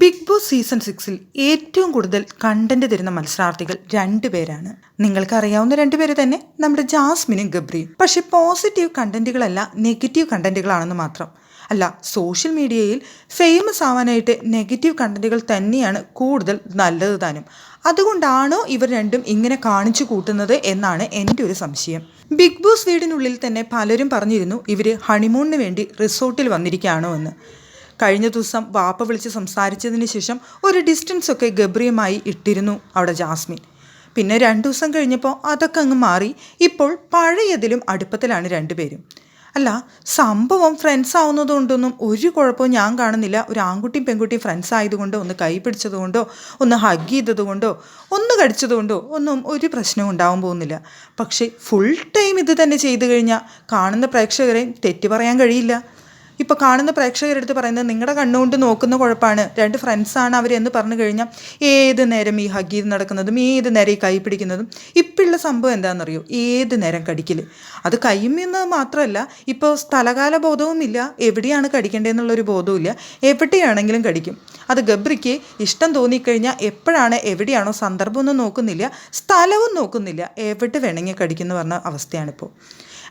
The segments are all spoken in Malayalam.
ബിഗ് ബോസ് സീസൺ സിക്സിൽ ഏറ്റവും കൂടുതൽ കണ്ടന്റ് തരുന്ന മത്സരാർത്ഥികൾ രണ്ടുപേരാണ് നിങ്ങൾക്ക് അറിയാവുന്ന രണ്ടുപേര് തന്നെ നമ്മുടെ ജാസ്മിനും ഗബ്രിയും. പക്ഷെ പോസിറ്റീവ് കണ്ടന്റുകളല്ല നെഗറ്റീവ് കണ്ടന്റുകളാണെന്ന് മാത്രം. അല്ല സോഷ്യൽ മീഡിയയിൽ ഫേമസ് ആവാനായിട്ട് നെഗറ്റീവ് കണ്ടന്റുകൾ തന്നെയാണ് കൂടുതൽ നല്ലത് താനും. അതുകൊണ്ടാണോ ഇവർ രണ്ടും ഇങ്ങനെ കാണിച്ചു കൂട്ടുന്നത് എന്നാണ് എന്റെ ഒരു സംശയം. ബിഗ് ബോസ് വീടിനുള്ളിൽ തന്നെ പലരും പറഞ്ഞിരുന്നു ഇവർ ഹണിമൂണിന് വേണ്ടി റിസോർട്ടിൽ വന്നിരിക്കുകയാണോ എന്ന്. കഴിഞ്ഞ ദിവസം വാപ്പ വിളിച്ച് സംസാരിച്ചതിന് ശേഷം ഒരു ഡിസ്റ്റൻസ് ഒക്കെ ഗബ്രിയുമായി ഇട്ടിരുന്നു അവിടെ ജാസ്മിൻ. പിന്നെ രണ്ടു ദിവസം കഴിഞ്ഞപ്പോൾ അതൊക്കെ അങ്ങ് മാറി. ഇപ്പോൾ പഴയതിലും അടുപ്പത്തിലാണ് രണ്ടുപേരും. അല്ല സംഭവം ഫ്രണ്ട്സ് ആവുന്നതുകൊണ്ടൊന്നും ഒരു കുഴപ്പവും ഞാൻ കാണുന്നില്ല. ഒരു ആൺകുട്ടിയും പെൺകുട്ടിയും ഫ്രണ്ട്സ് ആയതുകൊണ്ടോ ഒന്ന് കൈ പിടിച്ചതുകൊണ്ടോ ഒന്ന് ഹഗ് ചെയ്തതുകൊണ്ടോ ഒന്ന് കടിച്ചതുകൊണ്ടോ ഒന്നും ഒരു പ്രശ്നവും ഉണ്ടാവാൻ പോകുന്നില്ല. പക്ഷേ ഫുൾ ടൈം ഇത് തന്നെ ചെയ്തു കഴിഞ്ഞാൽ കാണുന്ന പ്രേക്ഷകരെ തെറ്റ് പറയാൻ കഴിയില്ല. ഇപ്പോൾ കാണുന്ന പ്രേക്ഷകരെടുത്ത് പറയുന്നത് നിങ്ങളുടെ കണ്ണുകൊണ്ട് നോക്കുന്ന കുഴപ്പമാണ് രണ്ട് ഫ്രണ്ട്സാണ് അവരെന്ന് പറഞ്ഞു കഴിഞ്ഞാൽ ഏത് നേരം ഈ ഹഗ് ചെയ്ത് നടക്കുന്നതും ഏത് നേരം ഈ കൈ പിടിക്കുന്നതും ഇപ്പോഴുള്ള സംഭവം എന്താണെന്നറിയോ ഏത് നേരം കടിക്കൽ അത് കയ്യുമെന്ന് മാത്രമല്ല ഇപ്പോൾ സ്ഥലകാല ബോധവുമില്ല എവിടെയാണ് കടിക്കേണ്ടതെന്നുള്ളൊരു ബോധവുമില്ല എവിടെയാണെങ്കിലും കടിക്കും. അത് ഗബ്രിക്ക് ഇഷ്ടം തോന്നിക്കഴിഞ്ഞാൽ എപ്പോഴാണ് എവിടെയാണോ സന്ദർഭമൊന്നും നോക്കുന്നില്ല സ്ഥലവും നോക്കുന്നില്ല എവിടെ വേണമെങ്കിൽ കടിക്കുന്നു പറഞ്ഞ അവസ്ഥയാണിപ്പോൾ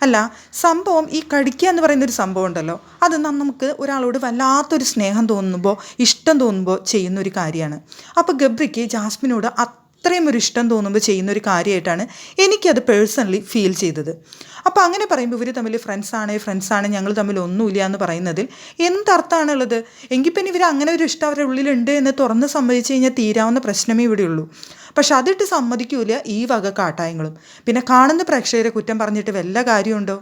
അല്ല സംഭവം ഈ കടിക്കുക എന്ന് പറയുന്ന ഒരു സംഭവം ഉണ്ടല്ലോ. അത് നമുക്ക് ഒരാളോട് വല്ലാത്തൊരു സ്നേഹം തോന്നുമ്പോൾ ഇഷ്ടം തോന്നുമ്പോൾ ചെയ്യുന്ന ഒരു കാര്യമാണ്. അപ്പോൾ ഗബ്രിക്ക് ജാസ്മിനോട് അത്രയും ഒരു ഇഷ്ടം തോന്നുമ്പോൾ ചെയ്യുന്ന ഒരു കാര്യമായിട്ടാണ് എനിക്കത് പേഴ്സണലി ഫീൽ ചെയ്തത്. അപ്പോൾ അങ്ങനെ പറയുമ്പോൾ ഇവർ തമ്മിൽ ഫ്രണ്ട്സാണ് ഫ്രണ്ട്സാണ് ഞങ്ങൾ തമ്മിൽ ഒന്നുമില്ല എന്ന് പറയുന്നതിൽ എന്തർത്ഥമാണുള്ളത് എങ്കിൽ പിന്നെ ഇവർ അങ്ങനെ ഒരു ഇഷ്ടം അവരുടെ ഉള്ളിലുണ്ട് എന്ന് തുറന്ന് സംഭവിച്ചു കഴിഞ്ഞാൽ തീരാവുന്ന പ്രശ്നമേ ഇവിടെ ഉള്ളൂ പക്ഷെ അതിട്ട് സമ്മതിക്കൂല ഈ വക കാട്ടായങ്ങളും. പിന്നെ കാണുന്ന പ്രേക്ഷകരെ കുറ്റം പറഞ്ഞിട്ട് വല്ല കാര്യമുണ്ടോ?